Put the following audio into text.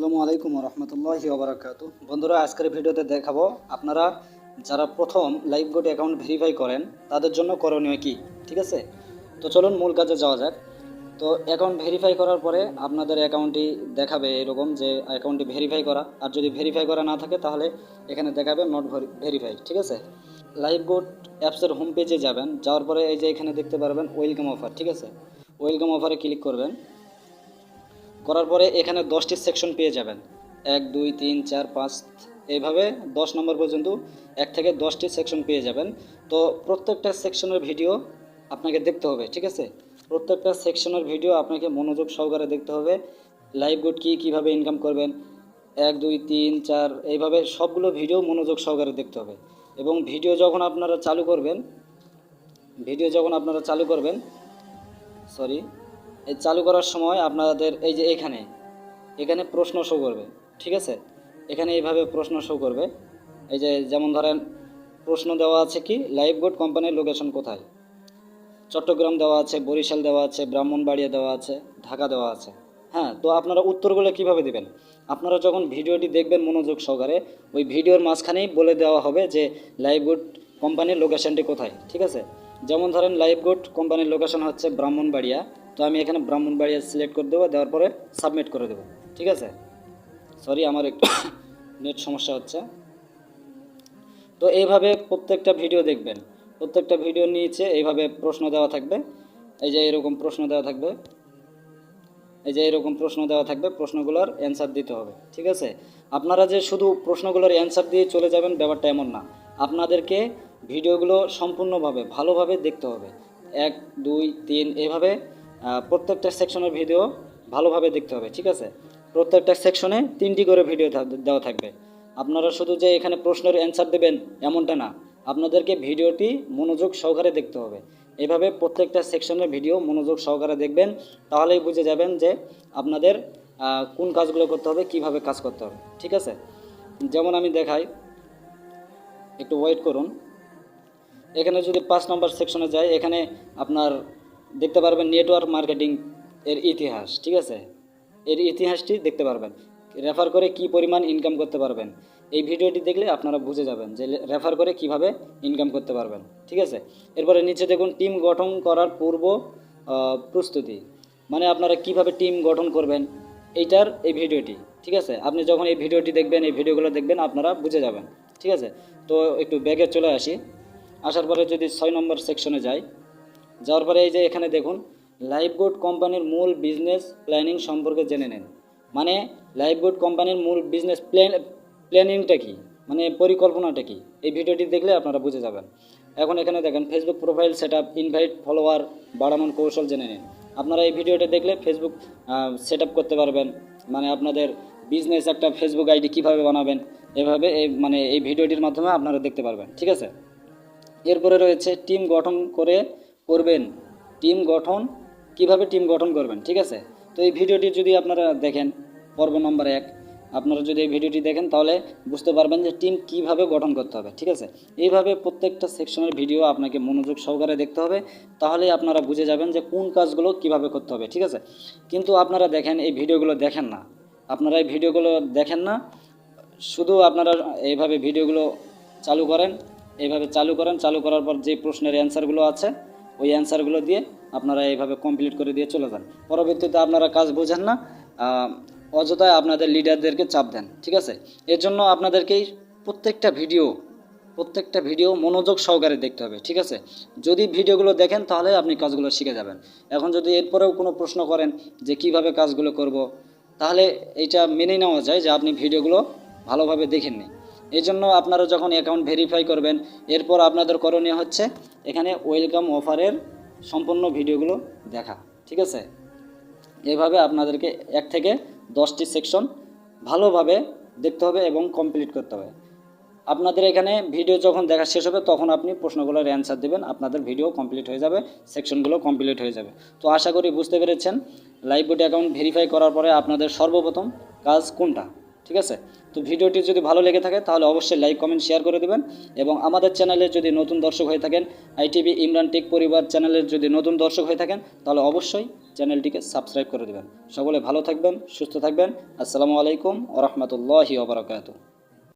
আসসালামু আলাইকুম রহমতুল্লাহি ওবরাকাতু। বন্ধুরা, আজকের ভিডিওতে দেখাবো আপনারা যারা প্রথম লাইভ গোড অ্যাকাউন্ট ভেরিফাই করেন, তাদের জন্য করণীয় কি? ঠিক আছে? তো চলুন মূল কাজে যাওয়া যাক। তো অ্যাকাউন্ট ভেরিফাই করার পরে আপনাদের অ্যাকাউন্টটি দেখাবে এরকম যে অ্যাকাউন্টটি ভেরিফাই করা। আর যদি ভেরিফাই করা না থাকে, তাহলে এখানে দেখাবে নট ভেরিফাই ঠিক আছে? লাইভ গোড অ্যাপসের হোম পেজে যাবেন, যাওয়ার পরে এই যে এখানে দেখতে পারবেন ওয়েলকাম অফার ঠিক আছে? ওয়েলকাম অফারে ক্লিক করবেন। করার পরে এখানে দশটি সেকশন পেয়ে যাবেন। এক, দুই, তিন, চার, পাঁচ, এইভাবে দশ নম্বর পর্যন্ত এক থেকে দশটি সেকশন পেয়ে যাবেন। তো প্রত্যেকটা সেকশনের ভিডিও আপনাকে দেখতে হবে, ঠিক আছে? প্রত্যেকটা সেকশনের ভিডিও আপনাকে মনোযোগ সহকারে দেখতে হবে, লাইভ গুড কী, কীভাবে ইনকাম করবেন। এক, দুই, তিন, চার, এইভাবে সবগুলো ভিডিও মনোযোগ সহকারে দেখতে হবে। এবং ভিডিও যখন আপনারা চালু করবেন, ভিডিও যখন আপনারা চালু করবেন সরি চালু করার সময় আপনাদের এই যে এখানে এখানে প্রশ্ন শো করবে, ঠিক আছে? এখানে এইভাবে প্রশ্ন শো করবে। এই যে যেমন ধরেন, প্রশ্ন দেওয়া আছে কি লাইভ গোড কোম্পানির লোকেশন কোথায়? চট্টগ্রাম দেওয়া আছে, বরিশাল দেওয়া আছে, ব্রাহ্মণবাড়িয়া দেওয়া আছে, ঢাকা দেওয়া আছে। হ্যাঁ তো আপনারা উত্তরগুলো কীভাবে দিবেন? আপনারা যখন ভিডিওটি দেখবেন মনোযোগ সহকারে, ওই ভিডিওর মাঝখানেই বলে দেওয়া হবে যে লাইভ গুড কোম্পানির লোকেশনটি কোথায়, ঠিক আছে? যেমন ধরেন লাইভ গুড কোম্পানির লোকেশন হচ্ছে ব্রাহ্মণবাড়িয়া। তো আমি এখানে ব্রাহ্মণবাড়িয়া সিলেক্ট করে দেবো, দেওয়ার পরে সাবমিট করে দেবো। ঠিক আছে? সরি আমার একটু নেট সমস্যা হচ্ছে। তো এইভাবে প্রত্যেকটা ভিডিও দেখবেন। প্রত্যেকটা ভিডিও নিচে এইভাবে প্রশ্ন দেওয়া থাকবে। এই যে এরকম প্রশ্ন দেওয়া থাকবে। এই যে এরকম প্রশ্ন দেওয়া থাকবে, প্রশ্নগুলোর অ্যান্সার দিতে হবে। ঠিক আছে? আপনারা যে শুধু প্রশ্নগুলোর অ্যান্সার দিয়ে চলে যাবেন, ব্যাপারটা এমন না। আপনাদেরকে ভিডিওগুলো সম্পূর্ণভাবে, ভালোভাবে দেখতে হবে। এক, দুই, তিন, এভাবে প্রত্যেকটা সেকশনের ভিডিও ভালোভাবে দেখতে হবে, ঠিক আছে? প্রত্যেকটা সেকশনে তিনটি করে ভিডিও দেওয়া থাকবে। আপনারা শুধু যে এখানে প্রশ্নের অ্যান্সার দেবেন এমনটা না, আপনাদেরকে ভিডিওটি মনোযোগ সহকারে দেখতে হবে। এভাবে প্রত্যেকটা সেকশনের ভিডিও মনোযোগ সহকারে দেখবেন, তাহলেই বুঝে যাবেন যে আপনাদের কোন কাজগুলো করতে হবে, কীভাবে কাজ করতে হবে, ঠিক আছে? যেমন আমি দেখাই, একটু ওয়েট করুন। এখানে যদি পাঁচ নম্বর সেকশনে যাই এখানে আপনার দেখতে পারবেন নেটওয়ার্ক মার্কেটিং এর ইতিহাস, ঠিক আছে? এর ইতিহাসটি দেখতে পারবেন। রেফার করে কি পরিমাণ ইনকাম করতে পারবেন। এই ভিডিওটি দেখলে আপনারা বুঝে যাবেন যে রেফার করে কীভাবে ইনকাম করতে পারবেন, ঠিক আছে? এরপরে নিচে দেখুন টিম গঠন করার পূর্ব প্রস্তুতি। মানে আপনারা কীভাবে টিম গঠন করবেন, এইটার এই ভিডিওটি, ঠিক আছে? আপনি যখন এই ভিডিওটি দেখবেন, এই ভিডিওগুলো দেখবেন, আপনারা বুঝে যাবেন, ঠিক আছে? তো একটু ব্যাগে চলে আসি। আসার পরে যদি ছয় নম্বর সেকশনে যাই, যাওয়ার পরে এই যে এখানে দেখুন লাইফ গুড কোম্পানির মূল বিজনেস প্ল্যানিং সম্পর্কে জেনে নেন। মানে লাইফ গুড কোম্পানির মূল বিজনেস প্ল্যান প্ল্যানিংটা কী? মানে পরিকল্পনাটা কী? এই ভিডিওটি দেখলে আপনারা বুঝে যাবেন। এখন এখানে দেখেন Facebook profile set up invite follower বাড়ানোর কৌশল জেনে নিন। আপনারা এই ভিডিওটা দেখলে ফেসবুক সেট আপ করতে পারবেন। মানে আপনাদের বিজনেস একটা ফেসবুক আইডি কীভাবে বানাবেন, এভাবে এই মানে এই ভিডিওটির মাধ্যমে আপনারা দেখতে পারবেন। ঠিক আছে? এরপরে রয়েছে টিম গঠন করে করবেন। টিম গঠন, কীভাবে টিম গঠন করবেন, ঠিক আছে? তো এই ভিডিওটি যদি আপনারা দেখেন, পর্ব নম্বর এক, আপনারা যদি এই ভিডিওটি দেখেন, তাহলে বুঝতে পারবেন যে টিম কীভাবে গঠন করতে হবে, ঠিক আছে? এইভাবে প্রত্যেকটা সেকশনের ভিডিও আপনাকে মনোযোগ সহকারে দেখতে হবে তাহলে আপনারা বুঝে যাবেন যে কোন কাজগুলো কীভাবে করতে হবে, ঠিক আছে? কিন্তু আপনারা দেখেন, এই ভিডিওগুলো দেখেন না। আপনারা এই ভিডিওগুলো দেখেন না, শুধু আপনারা এইভাবে ভিডিওগুলো চালু করেন এইভাবে চালু করেন, চালু করার পর যে প্রশ্নের অ্যান্সারগুলো আছে, ওই অ্যান্সারগুলো দিয়ে আপনারা এইভাবে কমপ্লিট করে দিয়ে চলে যান। পরবর্তীতে আপনারা কাজ বোঝেন না অযথায় আপনাদের লিডারদেরকে চাপ দেন, ঠিক আছে? এর জন্য আপনাদেরকেই প্রত্যেকটা ভিডিও প্রত্যেকটা ভিডিও মনোযোগ সহকারে দেখতে হবে, ঠিক আছে? যদি ভিডিওগুলো দেখেন তাহলে আপনি কাজগুলো শিখে যাবেন। এখন যদি এরপরেও কোনো প্রশ্ন করেন যে কীভাবে কাজগুলো করব, তাহলে এইটা মেনে নেওয়া যায় যে আপনি ভিডিওগুলো ভালোভাবে দেখেননি। এই জন্য আপনারা যখন অ্যাকাউন্ট ভেরিফাই করবেন, এরপর আপনাদের করণীয় হচ্ছে এখানে ওয়েলকাম অফারের সম্পূর্ণ ভিডিওগুলো দেখা, ঠিক আছে? এভাবে আপনাদেরকে এক থেকে দশটি সেকশন ভালোভাবে দেখতে হবে এবং কমপ্লিট করতে হবে। আপনাদের এখানে ভিডিও যখন দেখা শেষ হবে, তখন আপনি প্রশ্নগুলোর অ্যান্সার দেবেন, আপনাদের ভিডিও কমপ্লিট হয়ে যাবে সেকশনগুলো কমপ্লিট হয়ে যাবে। তো আশা করি বুঝতে পেরেছেন লাইভ বোর্ড অ্যাকাউন্ট ভেরিফাই করার পরে আপনাদের সর্বপ্রথম কাজ কোনটা? ঠিক আছে? তো ভিডিওটি যদি ভালো লেগে থাকে, তাহলে অবশ্যই লাইক, কমেন্ট শেয়ার করে দেবেন এবং আমাদের চ্যানেলে যদি নতুন দর্শক হয়ে থাকেন, আইটিভি ইমরান টেক পরিবার চ্যানেলের যদি নতুন দর্শক হয়ে থাকেন, তাহলে অবশ্যই চ্যানেলটিকে সাবস্ক্রাইব করে দেবেন। সকলে ভালো থাকবেন, সুস্থ থাকবেন। আসসালামু আলাইকুম ওরহমতুল্লাহি ওবরাকাতু